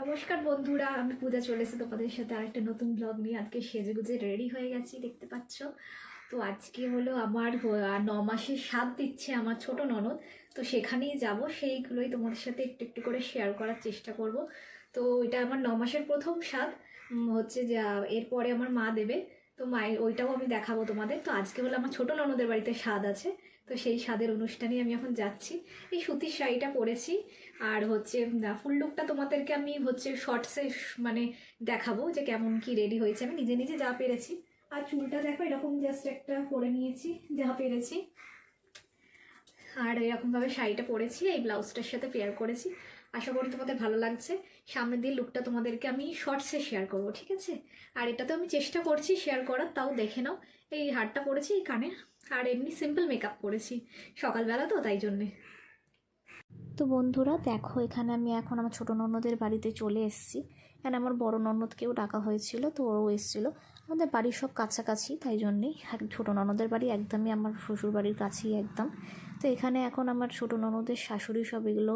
নমস্কার বন্ধুরা, আমি পূজা চলে এসে তোমাদের সাথে আরেকটা নতুন ব্লগ নিয়ে। আজকে সেজে গুজে রেডি হয়ে গেছি, দেখতে পাচ্ছ? তো আজকে হলো আমার ন মাসের স্বাদ দিচ্ছে আমার ছোট ননদ। তো সেখানেই যাব, সেইগুলোই তোমাদের সাথে একটু একটু করে শেয়ার করার চেষ্টা করব। তো এটা আমার ন মাসের প্রথম স্বাদ হচ্ছে যে, এরপরে আমার মা দেবে। তো মায়ের, ওইটাও আমি দেখাবো তোমাদের। তো আজকে হলো আমার ছোট ননদের বাড়িতে স্বাদ আছে। তো সেই স্বাদের অনুষ্ঠানে আমি এখন যাচ্ছি। এই সুতির শাড়িটা পরেছি। আর হচ্ছে ফুল লুকটা তোমাদেরকে আমি হচ্ছে শর্টসে মানে দেখাবো যে কেমন কি রেডি হয়েছে। আমি নিজে নিজে যা পেরেছি। আর চুলটা দেখো, এরকম জাস্ট একটা পরে নিয়েছি, যা পেরেছি। আর এরকমভাবে শাড়িটা পরেছি, এই ব্লাউজটার সাথে পেয়ার করেছি। আশা করি তোমাদের ভালো লাগছে। সামনের দিয়ে লুকটা তোমাদেরকে আমি শর্টসে শেয়ার করব, ঠিক আছে? আর এটা তো আমি চেষ্টা করছি শেয়ার করার, তাও দেখে নাও। এই হারটা পরেছি, এই কানে আর এমনি সিম্পল মেকআপ করেছি সকালবেলা তো, তাই জন্যে। তো বন্ধুরা, দেখো, এখানে আমি এখন আমার ছোটো ননদের বাড়িতে চলে এসেছি। এখানে আমার বড় ননদকেও ডাকা হয়েছিল, তো ওরও এসেছিল। আমাদের বাড়ির সব কাছাকাছি, তাই জন্যেই। ছোটো ননদের বাড়ি একদমই আমার শ্বশুর বাড়ির কাছেই একদম। তো এখানে এখন আমার ছোটো ননদের শাশুড়ি সব এগুলো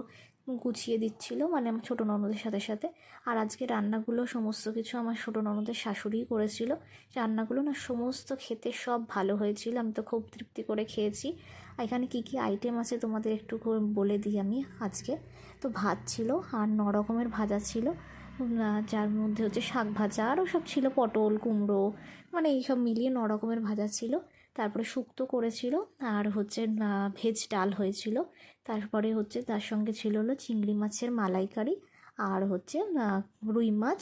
গুছিয়ে দিচ্ছিল মানে আমার ছোটো ননদের সাথে সাথে। আর আজকে রান্নাগুলো সমস্ত কিছু আমার ছোটো ননদের শাশুড়িই করেছিল। রান্নাগুলো না সমস্ত খেতে সব ভালো হয়েছিল, আমি তো খুব তৃপ্তি করে খেয়েছি। এখানে কী কী আইটেম আছে তোমাদের একটু বলে দিই আমি আজকে। তো ভাত ছিল আর ন রকমের ভাজা ছিল। যার মধ্যে হচ্ছে শাক ভাজা, আরও সব ছিল, পটল, কুমড়ো মানে এই সব মিলিয়ে ন রকমের ভাজা ছিল। তারপরে শুক্তো করেছিল আর হচ্ছে ভেজ ডাল হয়েছিল। তারপরে হচ্ছে তার সঙ্গে ছিল হলো চিংড়ি মাছের মালাইকারি আর হচ্ছে রুই মাছ।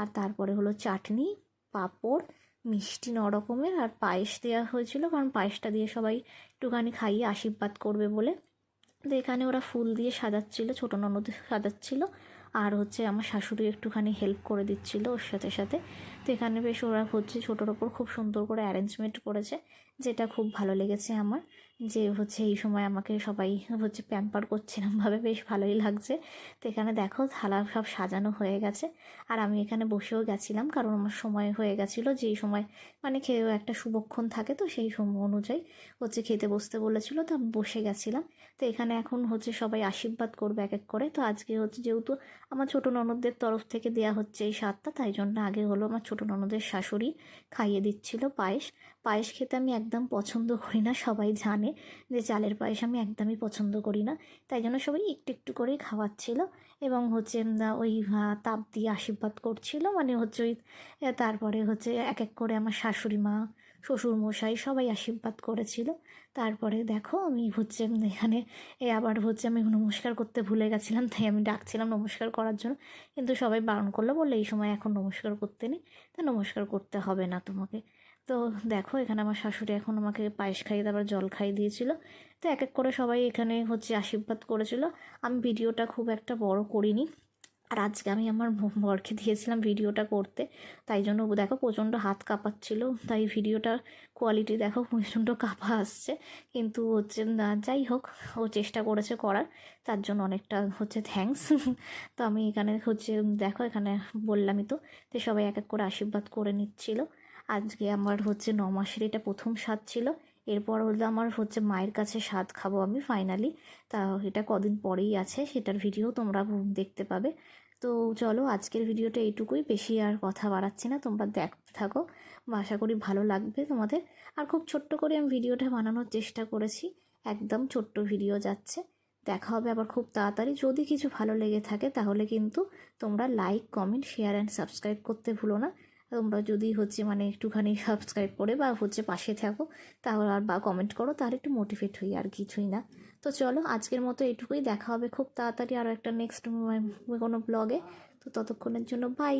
আর তারপরে হলো চাটনি, পাঁপড়, মিষ্টি ন রকমের আর পায়েস দেওয়া হয়েছিল। কারণ পায়েসটা দিয়ে সবাই একটুখানি খাইয়ে আশীর্বাদ করবে বলে। তো এখানে ওরা ফুল দিয়ে সাজাচ্ছিল, ছোটো ননদ সাজাচ্ছিল। আর হচ্ছে আমার শাশুড়ি একটুখানি হেল্প করে দিচ্ছিল ওর সাথে সাথে। তো এখানে বেশ ওরা হচ্ছে ছোটোর ওপর খুব সুন্দর করে অ্যারেঞ্জমেন্ট করেছে। যেটা খুব ভালো লেগেছে আমার, যে হচ্ছে এই সময় আমাকে সবাই হচ্ছে প্যাম্পার করছিলামভাবে বেশ ভালোই লাগছে। তো এখানে দেখো থালা সব সাজানো হয়ে গেছে। আর আমি এখানে বসেও গেছিলাম, কারণ আমার সময় হয়ে গেছিল, যেই সময় মানে খেয়েও একটা শুভক্ষণ থাকে তো সেই সময় অনুযায়ী হচ্ছে খেতে বসতে বলেছিল, তো আমি বসে গেছিলাম। তো এখানে এখন হচ্ছে সবাই আশীর্বাদ করবে এক এক করে। তো আজকে হচ্ছে যেহেতু আমার ছোটো ননদদের তরফ থেকে দেয়া হচ্ছে এই স্বাদটা, তাই জন্য আগে হলো আমার ছোটো ননদের শাশুড়ি খাইয়ে দিচ্ছিল পায়েস। পায়েস খেতে আমি একদম পছন্দ করি না, সবাই জানে যে চালের পায়েস আমি একদমই পছন্দ করি না। তাই জন্য সবাই একটু একটু করেই খাওয়াচ্ছিল এবং হচ্ছে ওই তাপ দিয়ে আশীর্বাদ করছিল। মানে হচ্ছে ওই তারপরে হচ্ছে এক এক করে আমার শাশুড়ি মা, শ্বশুর মশাই সবাই আশীর্বাদ করেছিল। তারপরে দেখো আমি হচ্ছে এখানে, এ, আবার হচ্ছে আমি নমস্কার করতে ভুলে গেছিলাম, তাই আমি ডাকছিলাম নমস্কার করার জন্য। কিন্তু সবাই বারণ করল, বললে এই সময় এখন নমস্কার করতে নেই, তা নমস্কার করতে হবে না তোমাকে। তো দেখো, এখানে আমার শাশুড়ি এখন আমাকে পায়েস খাইয়ে, তারপর জল খাইয়ে দিয়েছিল। তো এক এক করে সবাই এখানে হচ্ছে আশীর্বাদ করেছিল। আমি ভিডিওটা খুব একটা বড় করিনি। আর আজকে আমি আমার বরকে দিয়েছিলাম ভিডিওটা করতে। তাই জন্য দেখো প্রচণ্ড হাত কাঁপাচ্ছিল। তাই ভিডিওটার কোয়ালিটি দেখো প্রচণ্ড কাঁপা আসছে। কিন্তু হচ্ছে যাই হোক, ও চেষ্টা করেছে করার। তার জন্য অনেকটা হচ্ছে থ্যাঙ্কস তো আমি এখানে হচ্ছে, দেখো এখানে বললামই তো তো সবাই এক এক করে আশীর্বাদ করে নিচ্ছিল। আজকে আমার হচ্ছে ন মাসের এটা প্রথম স্বাদ ছিল। এরপর হলো আমার হচ্ছে মায়ের কাছে স্বাদ খাব আমি ফাইনালি তা এটা কদিন পরেই আছে, সেটার ভিডিও তোমরা দেখতে পাবে। তো চলো আজকের ভিডিওটা এইটুকুই, বেশি আর কথা বাড়াচ্ছি না, তোমরা দেখতে থাকো। আশা করি ভালো লাগবে তোমাদের। আর খুব ছোট্ট করে আমি ভিডিওটা বানানোর চেষ্টা করেছি, একদম ছোট্ট ভিডিও যাচ্ছে। দেখা হবে আবার খুব তাড়াতাড়ি। যদি কিছু ভালো লেগে থাকে তাহলে কিন্তু তোমরা like comment share and subscribe করতে ভুলো না। তোমরা যদি হচ্ছে মানে একটুখানি সাবস্ক্রাইব করে বা হচ্ছে পাশে থাকো, তাহলে আর বা কমেন্ট করো, তাহলে একটু মোটিভেট হই আর কিছুই না। তো চলো, আজকের মতো এটুকুই, দেখা হবে খুব তাড়াতাড়ি আরও একটা নেক্সট কোনো ব্লগে তো ততক্ষণের জন্য বাই